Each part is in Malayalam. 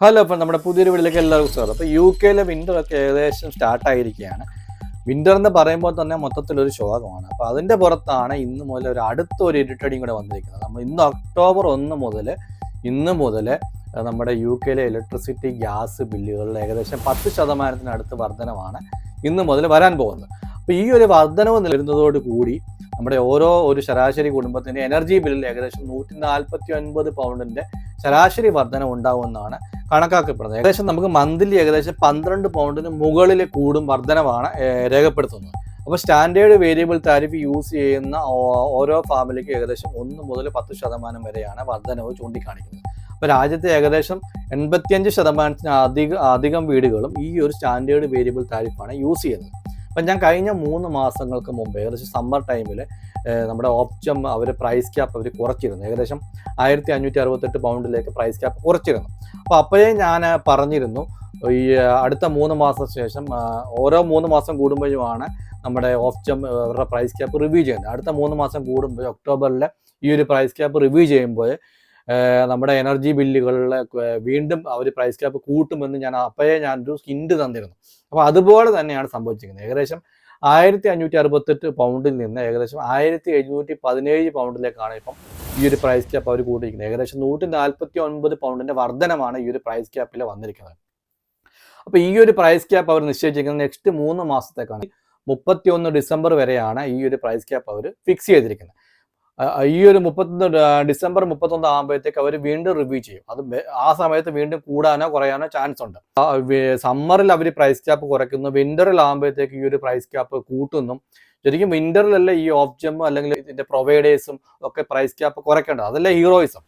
ഹലോ അപ്പം നമ്മുടെ പുതിയൊരു വീട്ടിലേക്ക് എല്ലാവർക്കും സ്വാഗതം. അപ്പോൾ യു കെയിലെ വിന്റർ ഒക്കെ ഏകദേശം സ്റ്റാർട്ട് ആയിരിക്കുകയാണ്. വിന്റർ എന്ന് പറയുമ്പോൾ തന്നെ മൊത്തത്തിലൊരു ശോകമാണ്. അപ്പോൾ അതിന്റെ പുറത്താണ് ഇന്ന് മുതൽ ഒരു അടുത്ത ഒരു ഇരുട്ടടിയും കൂടെ വന്നിരിക്കുന്നത്. നമ്മൾ ഇന്ന് ഒക്ടോബർ ഒന്ന് മുതൽ ഇന്ന് മുതൽ നമ്മുടെ യു കെയിലെ ഇലക്ട്രിസിറ്റി ഗ്യാസ് ബില്ലുകളിൽ ഏകദേശം പത്ത് ശതമാനത്തിനടുത്ത് വർധനമാണ് ഇന്ന് മുതൽ വരാൻ പോകുന്നത്. അപ്പോൾ ഈ ഒരു വർധനവ് നിലരുന്നതോട് കൂടി നമ്മുടെ ഓരോ ഒരു ശരാശരി കുടുംബത്തിന്റെ എനർജി ബില്ലിൽ ഏകദേശം നൂറ്റി നാൽപ്പത്തി ഒൻപത് പൗണ്ടിന്റെ ശരാശരി വർധന ഉണ്ടാവുമെന്നാണ് കണക്കാക്കപ്പെടുന്നത്. ഏകദേശം നമുക്ക് മന്ത്ലി ഏകദേശം പന്ത്രണ്ട് പൗണ്ടിന് മുകളിൽ കൂടും വർധനമാണ് രേഖപ്പെടുത്തുന്നത്. അപ്പോൾ സ്റ്റാൻഡേർഡ് വേരിയബിൾ താരിഫ് യൂസ് ചെയ്യുന്ന ഓരോ ഫാമിലിക്ക് ഏകദേശം ഒന്ന് മുതൽ പത്ത് ശതമാനം വരെയാണ് വർധനവ് ചൂണ്ടിക്കാണിക്കുന്നത്. അപ്പോൾ രാജ്യത്തെ ഏകദേശം എൺപത്തിയഞ്ച് ശതമാനത്തിന് അധികം അധികം വീടുകളും ഈ ഒരു സ്റ്റാൻഡേർഡ് വേരിയബിൾ താരിഫാണ് യൂസ് ചെയ്യുന്നത്. അപ്പം ഞാൻ കഴിഞ്ഞ മൂന്ന് മാസങ്ങൾക്ക് മുമ്പ് ഏകദേശം സമ്മർ ടൈമിൽ നമ്മുടെ ഓപ്ഷൻ അവർ പ്രൈസ് ക്യാപ്പ് അവർ കുറച്ചിരുന്നു. ഏകദേശം ആയിരത്തി അഞ്ഞൂറ്റി അറുപത്തെട്ട് പൗണ്ടിലേക്ക് പ്രൈസ് ക്യാപ്പ് കുറച്ചിരുന്നു. അപ്പോൾ അപ്പോഴേ ഞാൻ പറഞ്ഞിരുന്നു ഈ അടുത്ത മൂന്ന് മാസത്തിന് ശേഷം ഓരോ മൂന്ന് മാസം കൂടുമ്പോഴുമാണ് നമ്മുടെ ഓപ്റ്റം അവരുടെ പ്രൈസ് ക്യാപ്പ് റിവ്യൂ ചെയ്യുന്നത്. അടുത്ത മൂന്ന് മാസം കൂടുമ്പോൾ ഒക്ടോബറിൽ ഈ ഒരു പ്രൈസ് ക്യാപ്പ് റിവ്യൂ ചെയ്യുമ്പോൾ നമ്മുടെ എനർജി ബില്ലുകളിലെ വീണ്ടും അവർ പ്രൈസ് ക്യാപ്പ് കൂട്ടുമെന്ന് ഞാൻ അപ്പോഴേ ഒരു ഹിൻഡ് തന്നിരുന്നു. അപ്പോൾ അതുപോലെ തന്നെയാണ് സംഭവിച്ചിരിക്കുന്നത്. ഏകദേശം ആയിരത്തി അഞ്ഞൂറ്റി അറുപത്തെട്ട് പൗണ്ടിൽ നിന്ന് ഏകദേശം ആയിരത്തി എഴുന്നൂറ്റി പതിനേഴ് പൗണ്ടിലേക്കാണ് ഇപ്പം ഈ ഒരു പ്രൈസ് ക്യാപ്പ് അവർ കൂട്ടിയിരിക്കുന്നത്. ഏകദേശം നൂറ്റി നാൽപ്പത്തി ഒൻപത് പൗണ്ടിന്റെ വർധനമാണ് ഈ ഒരു പ്രൈസ് ക്യാപ്പിൽ വന്നിരിക്കുന്നത്. അപ്പോൾ ഈ ഒരു പ്രൈസ് ക്യാപ്പ് അവർ നിശ്ചയിച്ചിരിക്കുന്നത് നെക്സ്റ്റ് മൂന്ന് മാസത്തേക്കാണ്. മുപ്പത്തി ഒന്ന് ഡിസംബർ വരെയാണ് ഈ ഒരു പ്രൈസ് ക്യാപ്പ് അവർ ഫിക്സ് ചെയ്തിരിക്കുന്നത്. ഈ ഒരു മുപ്പത്തൊന്ന് ഡിസംബർ മുപ്പത്തൊന്ന് ആകുമ്പോഴത്തേക്ക് അവർ വീണ്ടും റിവ്യൂ ചെയ്യും. അത് ആ സമയത്ത് വീണ്ടും കൂടാനോ കുറയാനോ ചാൻസ് ഉണ്ട്. സമ്മറിൽ അവർ പ്രൈസ് ക്യാപ്പ് കുറയ്ക്കുന്നു. വിന്ററിൽ ആകുമ്പോഴത്തേക്ക് ഈ ഒരു പ്രൈസ് ക്യാപ്പ് കൂട്ടുന്നു. ശരിക്കും വിന്ററിലല്ല ഈ ഓപ്ജം അല്ലെങ്കിൽ ഇതിന്റെ പ്രൊവൈഡേഴ്സും ഒക്കെ പ്രൈസ് ക്യാപ്പ് കുറയ്ക്കേണ്ടത്? അതല്ല ഹീറോയിസം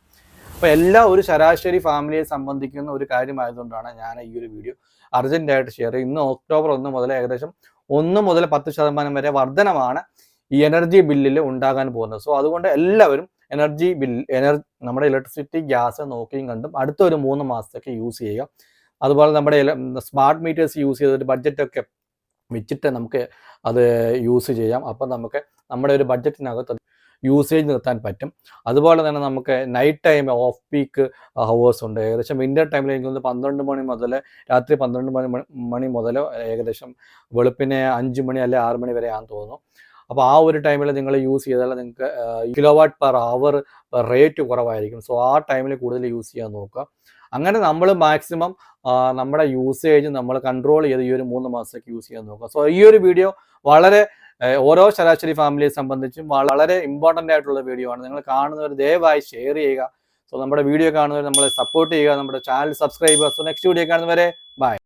അപ്പൊ എല്ലാ ഒരു ശരാശരി ഫാമിലിയെ സംബന്ധിക്കുന്ന ഒരു കാര്യമായതുകൊണ്ടാണ് ഞാൻ ഈ ഒരു വീഡിയോ അർജന്റായിട്ട് ഷെയർ ചെയ്യുന്നത്. ഇന്ന് ഒക്ടോബർ ഒന്ന് മുതൽ ഏകദേശം ഒന്ന് മുതൽ പത്ത് ശതമാനം വരെ വർധനമാണ്. ഈ എനർജി ബില്ലിൽ ഉണ്ടാകാൻ പോകുന്നത്. സോ അതുകൊണ്ട് എല്ലാവരും എനർജി ബിൽ എനർജി നമ്മുടെ ഇലക്ട്രിസിറ്റി ഗ്യാസ് നോക്കിയും കണ്ടും അടുത്ത ഒരു മൂന്ന് മാസത്തേക്ക് യൂസ് ചെയ്യുക. അതുപോലെ നമ്മുടെ സ്മാർട്ട് മീറ്റേഴ്സ് യൂസ് ചെയ്തിട്ട് ബഡ്ജറ്റൊക്കെ വെച്ചിട്ട് നമുക്ക് അത് യൂസ് ചെയ്യാം. അപ്പം നമുക്ക് നമ്മുടെ ഒരു ബഡ്ജറ്റിനകത്ത് യൂസേജ് നിർത്താൻ പറ്റും. അതുപോലെ തന്നെ നമുക്ക് night time off peak hours ഉണ്ട്. ഏകദേശം വിന്റർ ടൈമിൽ എനിക്ക് തോന്നുന്നു പന്ത്രണ്ട് മണി മുതൽ രാത്രി പന്ത്രണ്ട് മണി മണി- മുതൽ ഏകദേശം വെളുപ്പിനെ അഞ്ച് മണി അല്ലെ ആറ് മണി വരെ ആണെന്ന് തോന്നുന്നു. അപ്പോൾ ആ ഒരു ടൈമിൽ നിങ്ങൾ യൂസ് ചെയ്താൽ നിങ്ങൾക്ക് kilo watt per hour rate കുറവായിരിക്കും. സോ ആ ടൈമിൽ കൂടുതൽ യൂസ് ചെയ്യാൻ നോക്കുക. അങ്ങനെ നമ്മൾ മാക്സിമം നമ്മുടെ യൂസേജ് നമ്മൾ കൺട്രോൾ ചെയ്ത് ഈ ഒരു മൂന്ന് മാസത്തേക്ക് യൂസ് ചെയ്യാൻ നോക്കുക. സോ ഈ ഒരു വീഡിയോ വളരെ ഓരോ ശരാശരി ഫാമിലിയെ സംബന്ധിച്ചും വളരെ ഇമ്പോർട്ടന്റ് ആയിട്ടുള്ള വീഡിയോ ആണ്. നിങ്ങൾ കാണുന്നവർ ദയവായി ഷെയർ ചെയ്യുക. സോ നമ്മുടെ വീഡിയോ കാണുന്നവർ നമ്മളെ സപ്പോർട്ട് ചെയ്യുക. നമ്മുടെ ചാനൽ സബ്സ്ക്രൈബ് ചെയ്യുക സോ നെക്സ്റ്റ് വീഡിയോ കാണുന്നവരെ ബൈ